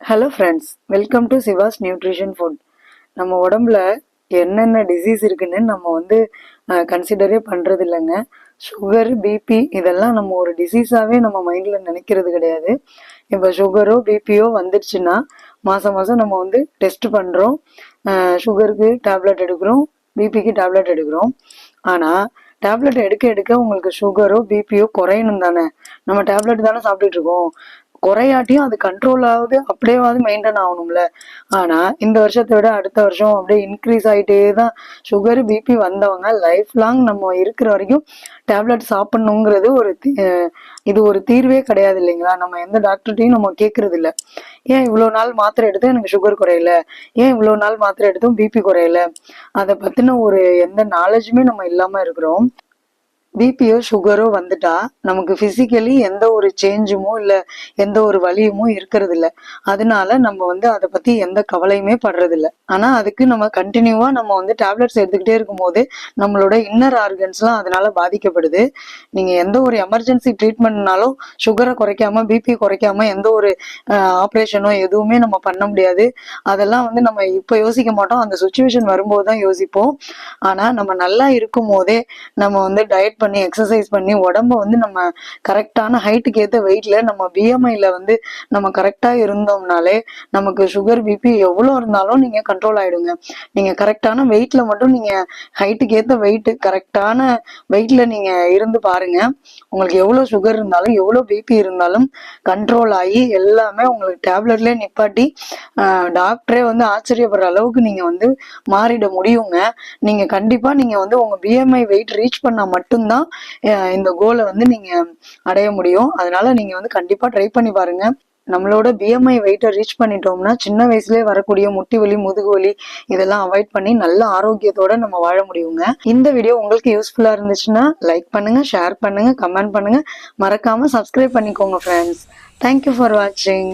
Hello friends welcome to Siva's nutrition food நம்ம உடம்புல என்னென்ன டிசீஸ் இருக்குன்னு நம்ம வந்து கன்சிடரே பண்ணுறது இல்லைங்க. சுகர் பிபி இதெல்லாம் நம்ம ஒரு டிசீஸாகவே நம்ம மைண்டில் நினைக்கிறது கிடையாது. இப்போ சுகரோ பிபியோ வந்துடுச்சுன்னா மாதம் மாதம் நம்ம வந்து டெஸ்ட் பண்ணுறோம் சுகருக்கு டேப்லெட் எடுக்கிறோம் பிபிக்கு டேப்லெட் எடுக்கிறோம். ஆனால் டேப்லெட் எடுக்க எடுக்க உங்களுக்கு சுகரோ பிபியோ குறையணும் தானே. நம்ம டேப்லெட் தானே சாப்பிட்டுட்டு இருக்கோம். குறையாட்டியும் அது கண்ட்ரோல் ஆகுது அப்படியேவாது மெயின்டைன் ஆகணும்ல. ஆனா இந்த வருஷத்தை விட அடுத்த வருஷம் அப்படியே இன்க்ரீஸ் ஆகிட்டே தான் சுகர் பிபி வந்தவங்க லைஃப் லாங் நம்ம இருக்கிற வரைக்கும் டேப்லெட் சாப்பிடணுங்கிறது ஒரு இது ஒரு தீர்வே கிடையாது இல்லைங்களா? நம்ம எந்த டாக்டர்கிட்டையும் நம்ம கேட்கறது இல்ல. ஏன் இவ்வளோ நாள் மாத்திரை எடுத்தும் எனக்கு சுகர் குறையல? ஏன் இவ்வளோ நாள் மாத்திரை எடுத்தும் பிபி குறையல? அதை பத்தின ஒரு எந்த நாலேஜுமே நம்ம இல்லாம இருக்கிறோம். பிபியோ சுகரோ வந்துட்டா நமக்கு பிசிக்கலி எந்த ஒரு சேஞ்சுமோ இல்ல எந்த ஒரு வலியுமோ இருக்கிறது இல்ல அதனால நம்ம வந்து அதை பத்தி எந்த கவலையுமே படுறது இல்ல ஆனா அதுக்கு நம்ம கண்டினியூவா நம்ம வந்து டேப்லெட்ஸ் எடுத்துக்கிட்டே இருக்கும்போது நம்மளோட இன்னர் ஆர்கன்ஸ்லாம் அதனால பாதிக்கப்படுது. நீங்க எந்த ஒரு எமர்ஜென்சி ட்ரீட்மெண்ட்னாலும் சுகரை குறைக்காம பிபி குறைக்காம எந்த ஒரு ஆப்ரேஷனோ எதுவுமே நம்ம பண்ண முடியாது. அதெல்லாம் வந்து நம்ம இப்ப யோசிக்க மாட்டோம். அந்த சுச்சுவேஷன் வரும்போது தான் யோசிப்போம். ஆனா நம்ம நல்லா இருக்கும் போதே நம்ம வந்து டயட் பண்ணி பண்ணி எக்ஸசைஸ் பண்ணி உடம்ப வந்து நம்ம கரெக்டான ஹைட்டுக்கு ஏற்ற வெயிட்ல நம்ம பிஎம்ஐல வந்து நம்ம கரெக்டா இருந்தோம்னாலே நமக்கு சுகர் பிபி எவ்வளோ இருந்தாலும் நீங்க கண்ட்ரோல் ஆயிடுங்க. நீங்க கரெக்டான வெயிட்ல மட்டும் நீங்க ஹைட்டுக்கு ஏற்ற வெயிட் கரெக்டான வெயிட்ல நீங்க இருந்து பாருங்க. உங்களுக்கு எவ்வளவு சுகர் இருந்தாலும் எவ்வளவு பிபி இருந்தாலும் கண்ட்ரோல் ஆகி எல்லாமே உங்களுக்கு டேப்லெட்லயே நிப்பாட்டி டாக்டரே வந்து ஆச்சரியப்படுற அளவுக்கு நீங்க வந்து மாறிட முடியுங்க. நீங்க கண்டிப்பா நீங்க வந்து உங்க பிஎம்ஐ வெயிட் ரீச் பண்ணா மட்டும்தான் மட்டும்தான் இந்த கோலை வந்து நீங்க அடைய முடியும். அதனால நீங்க வந்து கண்டிப்பா ட்ரை பண்ணி பாருங்க. நம்மளோட பிஎம்ஐ வெயிட்டை ரீச் பண்ணிட்டோம்னா சின்ன வயசுலயே வரக்கூடிய முட்டி வலி முதுகு வலி இதெல்லாம் அவாய்ட் பண்ணி நல்ல ஆரோக்கியத்தோட நம்ம வாழ முடியுங்க. இந்த வீடியோ உங்களுக்கு யூஸ்ஃபுல்லா இருந்துச்சுன்னா லைக் பண்ணுங்க ஷேர் பண்ணுங்க கமெண்ட் பண்ணுங்க. மறக்காம சப்ஸ்கிரைப் பண்ணிக்கோங்க ஃப்ரெண்ட்ஸ் தேங்க்யூ ஃபார் வாட்சிங்